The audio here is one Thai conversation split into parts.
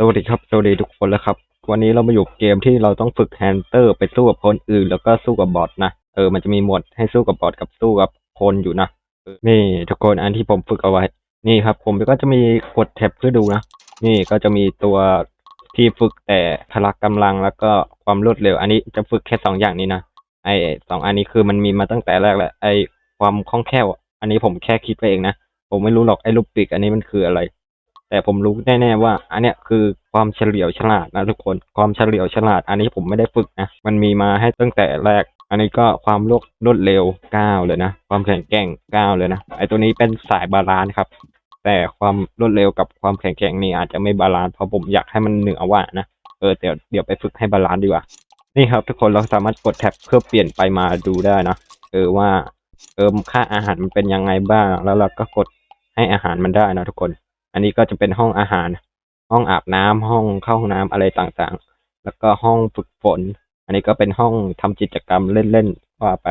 สวัสดีครับสวัสดีทุกคนแล้วครับ วันนี้เรามาอยู่เกมที่เราต้องฝึกแฮนเตอร์ไปสู้กับคนอื่น แล้วก็สู้กับบอทนะเออมันจะมีหมวดให้สู้กับบอทกับสู้กับคนอยู่นะออนี่ทุกคนอันที่ผมฝึกเอาไว้ นี่ครับ ผมก็จะมีกดแท็บเพื่อดูนะนี่ก็จะมีตัวที่ฝึกแต่พละกำลังแล้วก็ความรวดเร็ว อันนี้จะฝึกแค่สองอย่างนี้นะไอสองอันนี้คือมันมีมาตั้งแต่แรกแหละไอความคล่องแคล่ว อันนี้ผมแค่คิดไปเองนะผมไม่รู้หรอกไอลูกปีกอันนี้มันคืออะไร แต่ผมรู้แน่ๆว่า อันเนี้ยคือความเฉลียวฉลาดนะทุกคนความเฉลียวฉลาด อันนี้ผมไม่ได้ฝึกนะมันมีมาให้ตั้งแต่แรก อันนี้ก็ความรวดรวดเร็วก้าวเลยนะ ความแข็งแกร่งก้าวเลยนะไอตัวนี้เป็นสายบาลานซ์ครับ แต่ความรวดเร็วกับความแข็งแกร่งนี่อาจจะไม่บาลานซ์เพราะผมอยากให้มันเหนือว่านะเออเดี๋ยวเดี๋ยวไปฝึกให้บาลานซ์ดีกว่านี่ครับ ทุกคนเราสามารถกดแท็บเพื่อเปลี่ยนไปมาดูได้นะเออว่าเออค่าอาหารมันเป็นยังไงบ้าง แล้วเราก็กดให้อาหารมันได้นะทุกคน อันนี้ก็จะเป็นห้องอาหาร ห้องอาบน้ำห้องเข้าห้องน้ำอะไรต่างๆ แล้วก็ห้องฝึกฝน อันนี้ก็เป็นห้องทำกิจกรรมเล่นๆว่าไป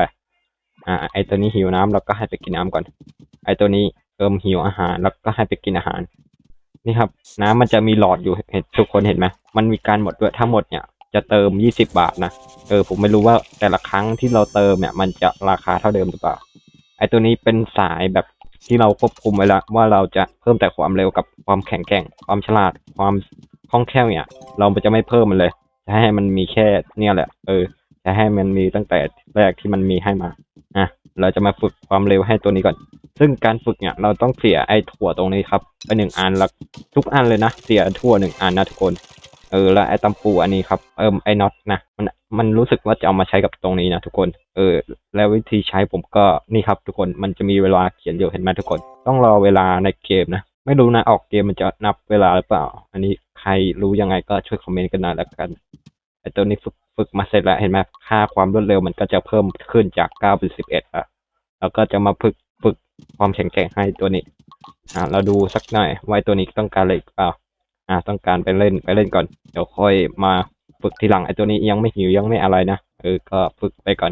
อ่าไอตัวนี้หิวน้ำเราก็ให้ไปกินน้ำก่อน ไอตัวนี้เอิมหิวอาหารแล้วก็ให้ไปกินอาหาร นี่ครับ น้ำมันจะมีหลอดอยู่เห็นทุกคนเห็นไหมมันมีการหมดด้วยทั้งหมดเนี่ยจะเติมยี่สิบาทนะ เออ ผมไม่รู้ว่าแต่ละครั้งที่เราเติมเนี่ย มันจะราคาเท่าเดิมหรือเปล่า ไอตัวนี้เป็นสายแบบ ที่เราควบคุมไว้แล้วว่าเราจะเพิ่มแต่ความเร็วกับความแข็งแกร่ง ความฉลาด ความคล่องแคล่วเนี่ย เราจะไม่เพิ่มมันเลย จะให้มันมีแค่เนี่ยแหละ เออ จะให้มันมีตั้งแต่แรกที่มันมีให้มาอะเราจะมาฝึกความเร็วให้ตัวนี้ก่อน ซึ่งการฝึกเนี่ยเราต้องเสียไอ้ถั่วตรงนี้ครับไปหนึ่งอันล้วทุกอันเลยนะ เสียถั่วหนึ่งอันนะทุกคน เออแล้วไอ้ตำปูอันนี้ครับเอิมไอ้น็อตนะมันมันรู้สึกว่าจะเอามาใช้กับตรงนี้นะทุกคน เออ แล้ววิธีใช้ผมก็นี่ครับทุกคนมันจะมีเวลาเขียนอยู่เห็นไหมทุกคน ต้องรอเวลาในเกมนะ ไม่รู้นะออกเกมมันจะนับเวลาหรือเปล่า อันนี้ใครรู้ยังไงก็ช่วยคอมเมนต์กันหน่อยแล้วกันไอ้ตัวนี้ฝึกฝึกมาเสร็จแล้วเห็นไหมค่าความรวดเร็วมันก็จะเพิ่มขึ้นจาก9เป็น11อะแล้วก็จะมาฝึกฝึกความแข็งแกร่งให้ตัวนี้อ่าเราดูสักหน่อยว่าตัวนี้ต้องการอะไรอีกเปล่า อ่าต้องการไปเล่นไปเล่นก่อน เดี๋ยวค่อยมาฝึกทีหลังไอ้ตัวนี้ยังไม่หิวยังไม่อะไรนะเออก็ฝึกไปก่อน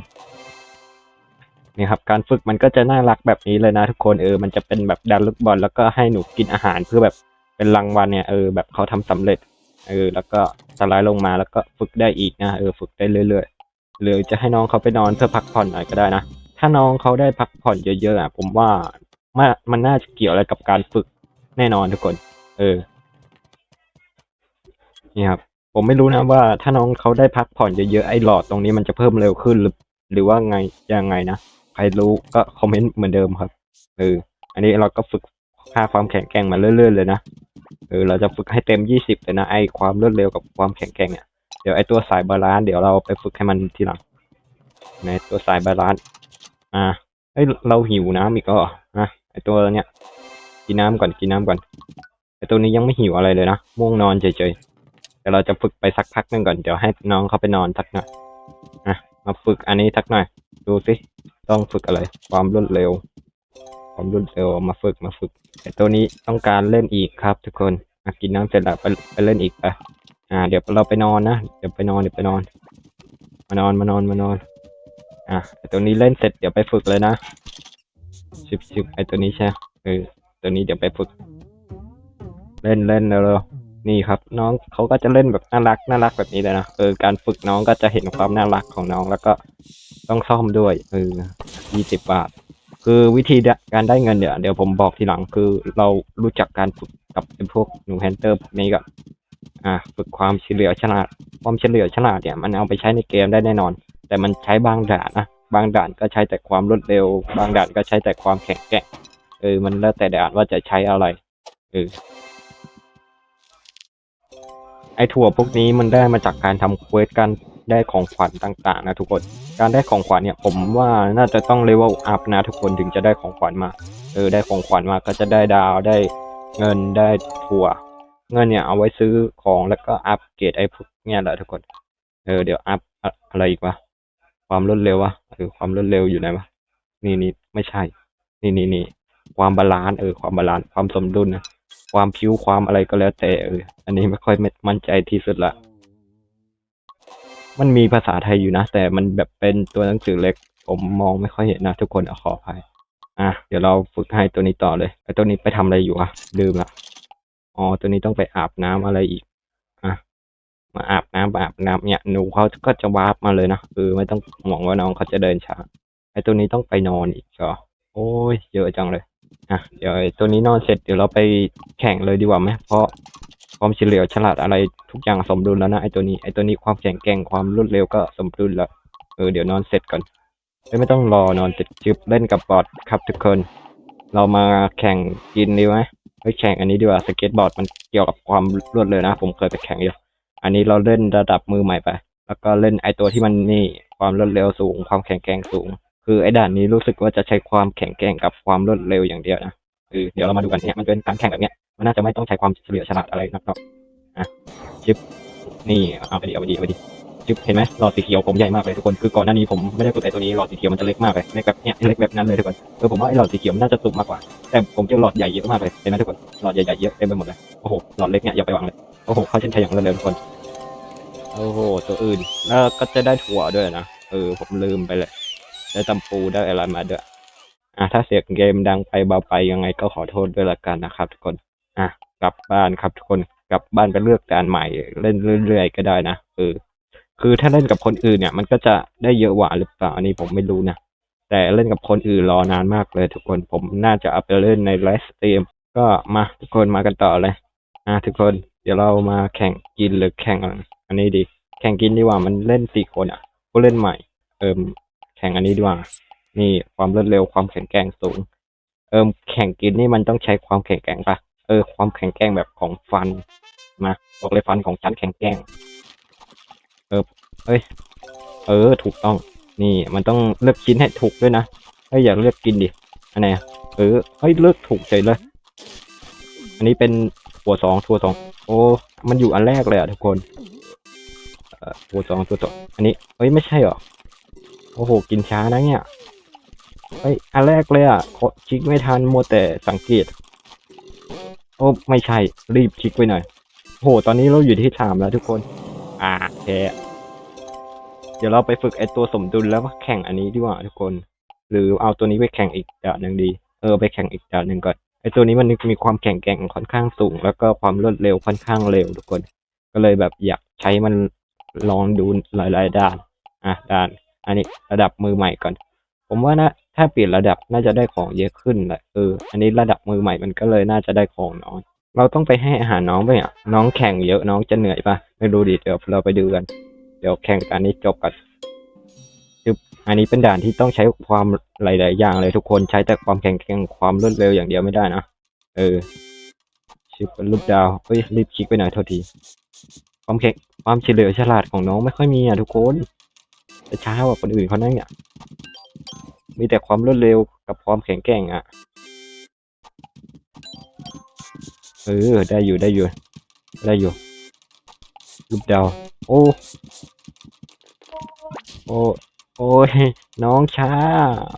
นี่ครับการฝึกมันก็จะน่ารักแบบนี้เลยนะทุกคนเออมันจะเป็นแบบดันลูกบอลแล้วก็ให้หนูกินอาหารเพื่อแบบเป็นรางวัลเนี่ยเออแบบเขาทำสำเร็จเออแล้วก็สไลด์ลงมาแล้วก็ฝึกได้อีกนะเออฝึกได้เรื่อยๆหรือจะให้น้องเขาไปนอนเพื่อพักผ่อนหน่อยก็ได้นะถ้าน้องเขาได้พักผ่อนเยอะๆอะผมว่ามันมันน่าจะเกี่ยวอะไรกับการฝึกแน่นอนทุกคน เออ นี่ครับผมไม่รู้นะว่าถ้าน้องเขาได้พักผ่อนเยอะๆไอ้หลอดตรงนี้มันจะเพิ่มเร็วขึ้นหรือ หรือว่าไงยังไงนะใครรู้ก็คอมเมนต์เหมือนเดิมครับเอออันนี้เราก็ฝึกค่าความแข็งแกร่งมาเรื่อยๆเลยนะเออเราจะฝึกให้เต็มยี่สิบเลยนะไอ้ความรวดเร็วกับความแข็งแกร่งเนี่ยเดี๋ยวไอ้ตัวสายบาลานซ์เดี๋ยวเราไปฝึกให้มันทีหลังในตัวสายบาลานซ์อ่าเอ้ยเราหิวน้ำอีกก็นะไอ้ตัวเนี้ยกินน้ำก่อนกินน้ำก่อนไอ้ตัวนี้ยังไม่หิวอะไรเลยนะม่วงนอนเฉยๆเดี๋ยวเราจะฝึกไปสักพักหนึงก่อนเดี๋ยวให้น้องเขาไปนอนสักหน่อยอะมาฝึกอันนี้สักหน่อย ดูสิต้องฝึกอะไร ความรวดเร็ว ความรวดเร็วมาฝึกมาฝึกแต่ตัวนี้ต้องการเล่นอีกครับ ทุกคนอะกินน้ำเสร็จแล้วไปไปเล่นอีกไปอ่า เดี๋ยวเราไปนอนนะเดี๋ยวไปนอนเดี๋ยวไปนอน มานอนมานอนมานอนอะไอตัวนี้เล่นเสร็จเดี๋ยวไปฝึกเลยนะชิบชิบไอตัวนี้ใช่เออตัวนี้เดี๋ยวไปฝึก เล่นเล่นเร็วๆ นี่ครับ น้องเขาก็จะเล่นแบบน่ารักน่ารักแบบนี้เลยนะเออการฝึกน้องก็จะเห็นความน่ารักของน้องแล้วก็ต้องซ่อมด้วยเออยี่สิบบาท คือวิธีการได้เงินเนี่ยเดี๋ยวผมบอกทีหลังคือเรารู้จักการฝึกกับพวกหนูแฮนเตอร์พวกนี้ก่อนอ่าฝึกความเฉลียวฉลาดความเฉลียวฉลาดเนี่ยมันเอาไปใช้ในเกมได้แน่นอน แต่มันใช้บางด่านนะบางด่านก็ใช้แต่ความรวดเร็ว บางด่านก็ใช้แต่ความแข็งแกร่งเออมันแล้วแต่ด่านว่าจะใช้อะไรเออ ไอถั่วพวกนี้มันได้มาจากการทำเควสการได้ของขวัญต่างๆ นะทุกคน การได้ของขวัญเนี่ยผมว่าน่าจะต้องเลเวลอัพนะทุกคนถึงจะได้ของขวัญมา เออได้ของขวัญมาก็จะได้ดาวได้เงินได้ถั่ว เงินเนี่ยเอาไว้ซื้อของแล้วก็อัพเกรดไอพวกเนี่ยแหละทุกคน เออเดี๋ยวอัพอะอะไรอีกวะความรวดเร็ววะเออความรวดเร็วอยู่ไหนวะนี่นี่ไม่ใช่ นี่นี่นี่ความบาลานซ์เออความบาลานซ์ความสมดุลนะ ความผิวความอะไรก็แล้วแต่เอออันนี้ไม่ค่อยมั่นใจที่สุดละ มันมีภาษาไทยอยู่นะ แต่มันแบบเป็นตัวหนังสือเล็ก ผมมองไม่ค่อยเห็นนะทุกคนขออภัยอะเดี๋ยวเราฝึกให้ตัวนี้ต่อเลยไอ้ตัวนี้ไปทำอะไรอยู่อะลืมละอ๋อตัวนี้ต้องไปอาบน้ำอะไรอีกอะมาอาบน้ำอาบน้ำเนี่ยหนูเขาก็จะวาร์ปมาเลยนะคือไม่ต้องห่วงว่าน้องเขาจะเดินช้าไอ้ตัวนี้ต้องไปนอนอีกเหรอโอ้ยเยอะจังเลย อะเดี๋ยวไอ้ตัวนี้นอนเสร็จเดี๋ยวเราไปแข่งเลยดีกว่าไหมเพราะความเฉลียวฉลาดอะไรทุกอย่างสมดุลแล้วนะไอ้ตัวนี้ไอ้ตัวนี้ความแข็งแกร่งความรวดเร็วก็สมดุลแล้วเออเดี๋ยวนอนเสร็จก่อนไม่ต้องรอนอนเสร็จจึบเล่นกับบอร์ดครับทุกคน เรามาแข่งกินดีไหมเฮ้ยแข่งอันนี้ดีกว่าสเก็ตบอร์ดมันเกี่ยวกับความรวดเร็วนะ ผมเคยไปแข่งอยู่อันนี้เราเล่นระดับมือใหม่ไป แล้วก็เล่นไอตัวที่มันนี่ความรวดเร็วสูง ความแข็งแกร่งสูง คือไอ้ด่านนี้รู้สึกว่าจะใช้ความแข็งแกร่งกับความรวดเร็วอย่างเดียวนะเออเดี๋ยวเรามาดูกันเนี่ยมันเป็นการแข่งแบบเนี้ยมันน่าจะไม่ต้องใช้ความเฉลียวฉลาดอะไรนักหรอกอะชิปนี่เอาไปดิเอาไปดิเอาไปดิชิปเห็นไหมหลอดสีเขียวผมใหญ่มากเลยทุกคนคือก่อนหน้านี้ผมไม่ได้ฝึกไอตัวนี้หลอดสีเขียวมันจะเล็กมากเลยเล็กแบบเนี้ยเล็กแบบนั้นเลยทุกคนเออผมว่าไอ้หลอดสีเขียวมันน่าจะสูงมากกว่า แต่ผมเจอหลอดใหญ่เยอะมากเลยเห็นไหมทุกคนหลอดใหญ่ๆเยอะเต็มไปหมดเลยโอ้โหหลอดเล็กเนี่ยอย่าไปวางเลยโอ้โหเข้าเส้นชัยอย่างรวดเร็วทุกคนโอ้โห ตัวอื่นแล้วก็จะได้ถั่วด้วยนะเออผมลืมไปเลย ได้ตำปูได้อะไรมาด้วย อะถ้าเสียงเกมดังไปเบาไปยังไงก็ขอโทษด้วยละกันนะครับทุกคน อะกลับบ้านครับทุกคนกลับบ้านไปเลือกการใหม่เล่นเรื่อยๆก็ได้นะเออคือถ้าเล่นกับคนอื่นเนี่ย มันก็จะได้เยอะกว่าหรือเปล่าอันนี้ผมไม่รู้นะแต่เล่นกับคนอื่นรอนานมากเลยทุกคนผมน่าจะเอาไปเล่นในไลฟ์สตรีมก็มาทุกคนมากันต่อเลย อะทุกคนเดี๋ยวเรามาแข่งกินหรือแข่งอันนี้ดี แข่งกินดีกว่ามันเล่นสี่คนอะผู้เล่นใหม่ เอิม แข่งอันนี้ดีกว่า นี่ความรวดเร็วความแข็งแกร่งสูง เอิมแข่งกินนี่มันต้องใช้ความแข็งแกร่งปะเออ ความแข็งแกร่งแบบของฟันมาบอกเลยฟันของฉันแข็งแกร่ง เออเอ้ย เออ ถูกต้อง นี่มันต้องเลือกชิ้นให้ถูกด้วยนะเอ้ยอย่าเลือกกินดิอันไหนเออเฮ้ยเลือกถูกเฉยเลย อันนี้เป็นถั่วสองถั่วสองโอ้มันอยู่อันแรกเลยอะทุกคนเอ่อถั่วสองถั่วสองอันนี้เฮ้ยไม่ใช่หรอ โอ้โห กินช้านะเนี่ยเฮ้ยอันแรกเลยอะขอคลิกไม่ทันมัวแต่สังเกต โอ้ไม่ใช่ รีบคลิกไปหน่อยโอ้โห ตอนนี้เราอยู่ที่สามแล้วทุกคน อ่าแพ้เดี๋ยวเราไปฝึกไอตัวสมดุลแล้วแข่งอันนี้ดีกว่าทุกคน หรือเอาตัวนี้ไปแข่งอีกด่านหนึ่งดี เออ ไปแข่งอีกด่านหนึ่งก่อน ไอตัวนี้มันมีความแข็งแกร่งค่อนข้างสูง แล้วก็ความรวดเร็วค่อนข้างเร็วทุกคน ก็เลยแบบอยากใช้มันลองดูหลายๆด้าน อะด้าน อันนี้ระดับมือใหม่ก่อน ผมว่านะถ้าเปลี่ยนระดับน่าจะได้ของเยอะขึ้นแหละเอออันนี้ระดับมือใหม่มันก็เลยน่าจะได้ของน้อยเราต้องไปให้อาหารน้องไปอะน้องแข่งเยอะน้องจะเหนื่อยปะไม่รู้ดิเดี๋ยวเราไปดูกัน เดี๋ยวแข่งกันนี้จบกันจึบอันนี้เป็นด่านที่ต้องใช้ความหลาย ๆ อย่างเลยทุกคนใช้แต่ความแข็งแกร่งความรวดเร็วอย่างเดียวไม่ได้นะเออชิปเป็นรูปดาวเฮ้ยรีบคลิกไปหน่อยโทษทีความแข็งความเฉลียวฉลาดของน้องไม่ค่อยมีอะทุกคน แต่ช้ากว่าคนอื่นเขานั่งเนี่ย มีแต่ความรวดเร็วกับความแข็งแกร่งอะ เออ ได้อยู่ได้อยู่ ได้อยู่รูปดาวโอ้ โอ้โอ้ย น้องช้า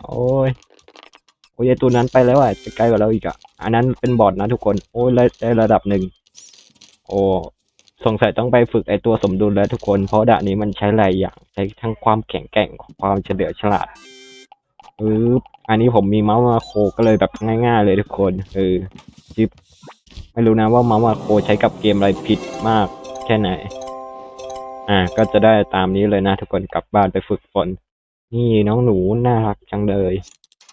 โอ้ย โอ้ยตัวนั้นไปแล้วอะ จะใกลกว่าเราอีกอะ อันนั้นเป็นบอทนะทุกคน โอ้ยได้ระดับหนึ่ง โอ้ สงสัยต้องไปฝึกไอตัวสมดุลแล้วทุกคน เพราะด่านนี้มันใช้หลายอย่างใช้ทั้งความแข็งแกร่งของความเฉลียวฉลาดปึ๊บอันนี้ผมมีเมาส์มาโคก็เลยแบบง่ายๆเลยทุกคนเออจิบไม่รู้นะว่าเมาส์มาโคใช้กับเกมอะไรผิดมากแค่ไหน อ่า ก็จะได้ตามนี้เลยนะ ทุกคนกลับบ้านไปฝึกฝน นี่น้องหนูน่ารักจังเลย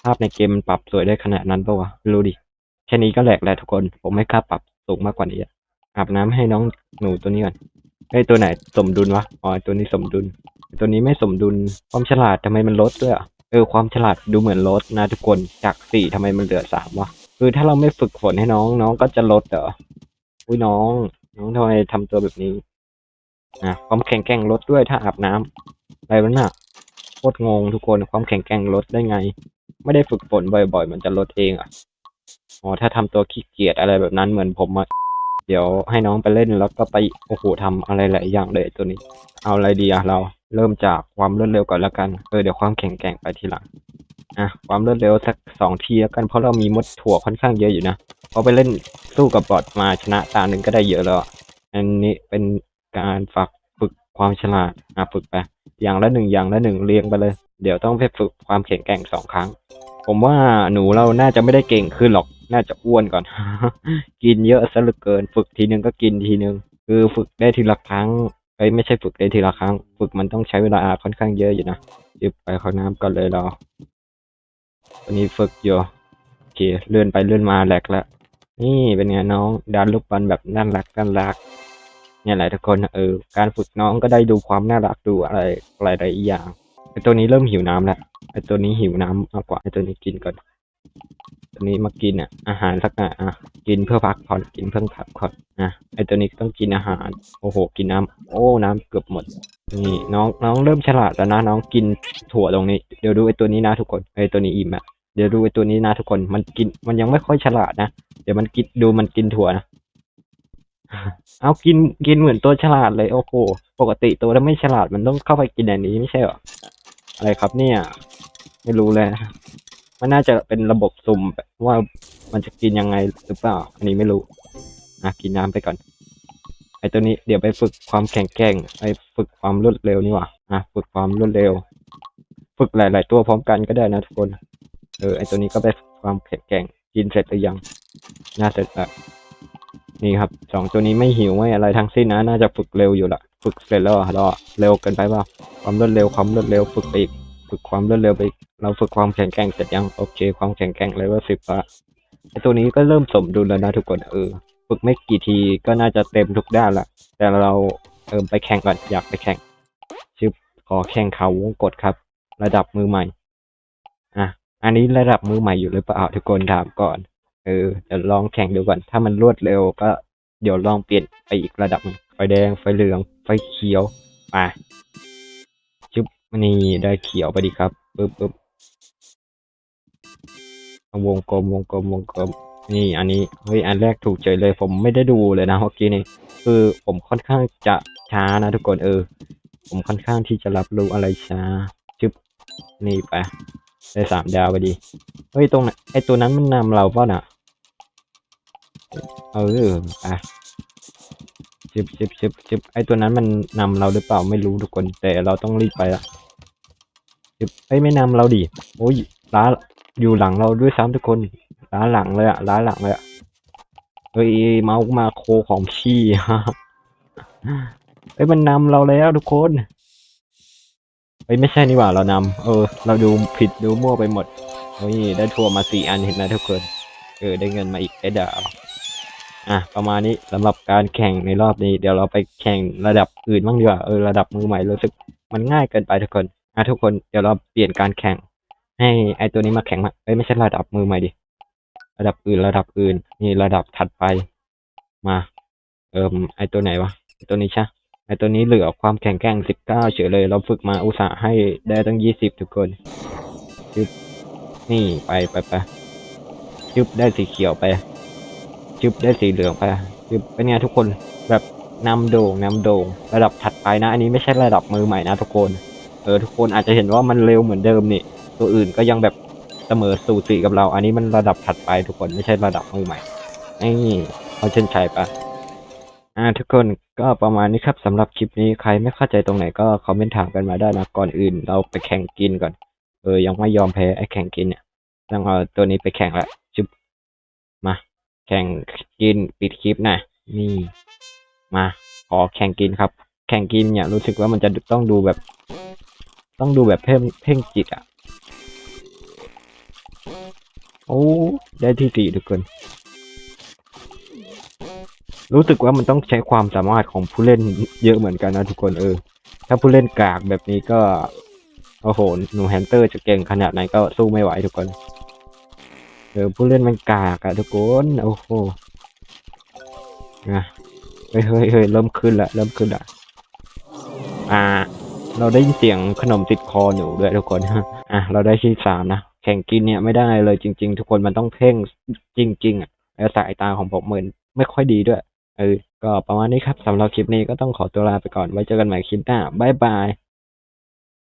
ภาพในเกมมันปรับสวยได้ขนาดนั้นปะวะไม่รู้ดิแค่นี้ก็แหลกแล้วทุกคน ผมไม่กล้าปรับสูงมากกว่านี้ อาบน้ำให้น้องหนูตัวนี้ก่อนไอ้ตัวไหนสมดุลวะ อ๋อตัวนี้สมดุล ตัวนี้ไม่สมดุล ความฉลาดทำไมมันลดด้วยอะเออความฉลาดดูเหมือนลดนะทุกคน จากสี่ทำไมมันเหลือสามวะ คือถ้าเราไม่ฝึกฝนให้น้องน้องก็จะลดเหรอ อุ้ยน้อง น้องทำไมทำตัวแบบนี้ อะความแข็งแกร่งลดด้วยถ้าอาบน้ำอะไรวะน่ะโคตรงงทุกคนความแข็งแกร่งลดได้ไง ไม่ได้ฝึกฝนบ่อย ๆ มันจะลดเองอะ อ๋อถ้าทำตัวขี้เกียจอะไรแบบนั้นเหมือนผมอะ เดี๋ยวให้น้องไปเล่นแล้วก็ไปโอ้โหทำอะไรหลายอย่างเลยตัวนี้ เอาอะไรดีอะเราเริ่มจากความรวดเร็วก่อนละกันเออเดี๋ยวความแข็งแกร่งไปทีหลังอะความรวดเร็วสักสองทีแล้วกันเพราะเรามีมดถั่วค่อนข้างเยอะอยู่นะพอไปเล่นสู้กับบอทมาชนะตาหนึ่งก็ได้เยอะแล้วอะอันนี้เป็นการฝากฝึกความฉลาดอะฝึกไปอย่างละหนึ่งอย่างละหนึ่งเรียงไปเลย เดี๋ยวต้องไปฝึกความแข็งแกร่งสองครั้ง ผมว่าหนูเราน่าจะไม่ได้เก่งขึ้นหรอก น่าจะอ้วนก่อน กินเยอะซะเหลือเกิน ฝึกทีนึงก็กินทีนึง คือฝึกได้ทีละครั้งเอ้ยไม่ใช่ฝึกได้ทีละครั้ง ฝึกมันต้องใช้เวลาค่อนข้างเยอะอยู่นะยึบไปเข้าน้ำก่อนเลยเราตอนนี้ฝึกอยู่โอเคเลื่อนไปเลื่อนมาแหลกแล้วนี่เป็นไงน้องดันลูกบอลแบบน่ารักน่ารักเนี่ยหละทุกคนเออการฝึกน้องก็ได้ดูความน่ารักดูอะไรหลายๆอย่างไอตัวนี้เริ่มหิวน้ำแล้วไอตัวนี้หิวน้ำมากกว่าไอตัวนี้กินก่อน ตัวนี้มากินอะ อาหารสักหน่อยอะกินเพื่อพักผ่อนกินเพื่อพักผ่อนอะไอตัวนี้ต้องกินอาหาร โอ้โห กินน้ำโอ้น้ำเกือบหมด นี่น้องน้องเริ่มฉลาดแล้วนะน้องกินถั่วตรงนี้ เดี๋ยวดูไอตัวนี้นะทุกคนไอตัวนี้อิ่มอะเดี๋ยวดูไอตัวนี้นะทุกคนมันกินมันยังไม่ค่อยฉลาดนะเดี๋ยวมันกินดูมันกินถั่วนะเอากินกินเหมือนตัวฉลาดเลยโอ้โหปกติตัวถ้าไม่ฉลาดมันต้องเข้าไปกินอันนี้ไม่ใช่หรออะไรครับเนี่ย ไม่รู้เลย มันน่าจะเป็นระบบสุ่มว่ามันจะกินยังไงหรือเปล่า อันนี้ไม่รู้อะกินน้ำไปก่อน ไอ้ตัวนี้เดี๋ยวไปฝึกความแข็งแกร่งไปฝึกความรวดเร็วนี่หว่าอะฝึกความรวดเร็ว ฝึกหลาย ๆ ตัวพร้อมกันก็ได้นะทุกคน เออไอตัวนี้ก็ไปฝึกความแข็งแกร่งกินเสร็จหรือยัง น่าเสร็จแล้วนี่ครับสองตัวนี้ไม่หิวไม่อะไรทั้งสิ้นนะ น่าจะฝึกเร็วอยู่ละ ฝึกเสร็จแล้วเรอรอเร็วเกินไปเปล่าความรวดเร็วความรวดเร็วฝึกไปอีก ฝึกความรวดเร็วไป เราฝึกความแข็งแกร่งเสร็จยังโอเค ความแข็งแกร่งเลยว่าสิบละไอตัวนี้ก็เริ่มสมดุลแล้วนะทุกคนเออฝึกไม่กี่ทีก็น่าจะเต็มทุกด้านละแต่เราเออไปแข่งก่อนอยากไปแข่งชื่อขอแข่งเขาวงกดครับ ระดับมือใหม่อะอันนี้ระดับมือใหม่อยู่หรือเปล่าทุกคนถามก่อนเออเดี๋ยวลองแข่งดูก่อนถ้ามันรวดเร็วก็เดี๋ยวลองเปลี่ยนไปอีกระดับไฟแดงไฟเหลืองไฟเขียวไปชุบ นี่ได้เขียวไปดีครับปึ๊บปึ๊บวงกลมวงกลมวงกลมนี่อันนี้เฮ้ยอันแรกถูกเฉยเลย ผมไม่ได้ดูเลยนะเมื่อกี้นี่คือผมค่อนข้างจะช้านะทุกคนเออ ผมค่อนข้างที่จะรับรู้อะไรช้าชึบนี่ไปได้สามดาวไปดีเฮ้ยตรงไหนไอตัวนั้นมันนำเราป่ะน่ะเออไปชิบชิบชิบชิบไอตัวนั้นมันนำเราหรือเปล่าไม่รู้ทุกคนแต่เราต้องรีบไปละ ชิบไอยไม่นำเราดิโอ้ยล้าอยู่หลังเราด้วยซ้ำทุกคนล้าหลังเลยอะล้าหลังเลยอะเฮ้ยเมาส์มาโคของพี่เฮ้ยมันนำเราแล้วทุกคนเฮ้ยไม่ใช่นี่หว่าเรานำเออ เราดูผิดดูมั่วไปหมดเฮ้ยได้ทัวร์มาสี่อันเห็นไหมทุกคนเออได้เงินมาอีกได้ดาวอะประมาณนี้สำหรับการแข่งในรอบนี้ เดี๋ยวเราไปแข่งระดับอื่นบ้างดีกว่าเออระดับมือใหม่รู้สึกมันง่ายเกินไปทุกคน อะทุกคนเดี๋ยวเราเปลี่ยนการแข่ง ให้ไอตัวนี้มาแข่งมาเอ้ยไม่ใช่ระดับมือใหม่ดิระดับอื่นระดับอื่นนี่ระดับถัดไปมา เอิมไอตัวไหนวะไอตัวนี้ใช่ไอตัวนี้เหลือความแข็งแกร่งสิบเก้าเฉยเลย เราฝึกมาอุตส่าห์ให้ได้ตั้งยี่สิบทุกคนจึบนี่ไปไปไปจึบได้สีเขียวไปจึบได้สีเหลืองไปจึบเป็นไงทุกคนแบบนำโด่งนำโด่งระดับถัดไปนะ อันนี้ไม่ใช่ระดับมือใหม่นะทุกคน เออทุกคนอาจจะเห็นว่ามันเร็วเหมือนเดิมนี่ ตัวอื่นก็ยังแบบเสมอสูสีกับเรา อันนี้มันระดับถัดไปทุกคนไม่ใช่ระดับมือใหม่นี่เอาเช่นชัยปะอ่าทุกคนก็ประมาณนี้ครับสำหรับคลิปนี้ใครไม่เข้าใจตรงไหนก็คอมเมนต์ถามกันมาได้นะก่อนอื่น เราไปแข่งกินก่อน เออยังไม่ยอมแพ้ไอ้แข่งกินเนี่ยต้องเอาตัวนี้ไปแข่งละจุบมา แข่งกินปิดคลิปนะนี่ มาขอแข่งกินครับ แข่งกินเนี่ยรู้สึกว่ามันจะต้องดูแบบ ต้องดูแบบเพ่งเพ่งจิตอะ โอ้ ได้ที่สี่ทุกคน รู้สึกว่ามันต้องใช้ความสามารถของผู้เล่นเยอะเหมือนกันนะทุกคนเออ ถ้าผู้เล่นกากแบบนี้ก็ โอ้โห หนูแฮนเตอร์จะเก่งขนาดไหนก็สู้ไม่ไหวทุกคน เออ ผู้เล่นมันกากอะทุกคน โอ้โหนะเฮ้ยเฮ้ยเฮ้ยเริ่มขึ้นละ เริ่มขึ้นละ อ่า เราได้ยินเสียงขนมติดคอหนูด้วยทุกคนอะเราได้ที่สามนะแข่งกินเนี่ยไม่ได้เลยจริง ๆ ทุกคนมันต้องเพ่งจริง ๆอะแล้วสายตาของผมเหมือนไม่ค่อยดีด้วย เออ ก็ประมาณนี้ครับสำหรับคลิปนี้ก็ต้องขอตัวลาไปก่อนไว้เจอกันใหม่คลิปหน้าบ๊ายบาย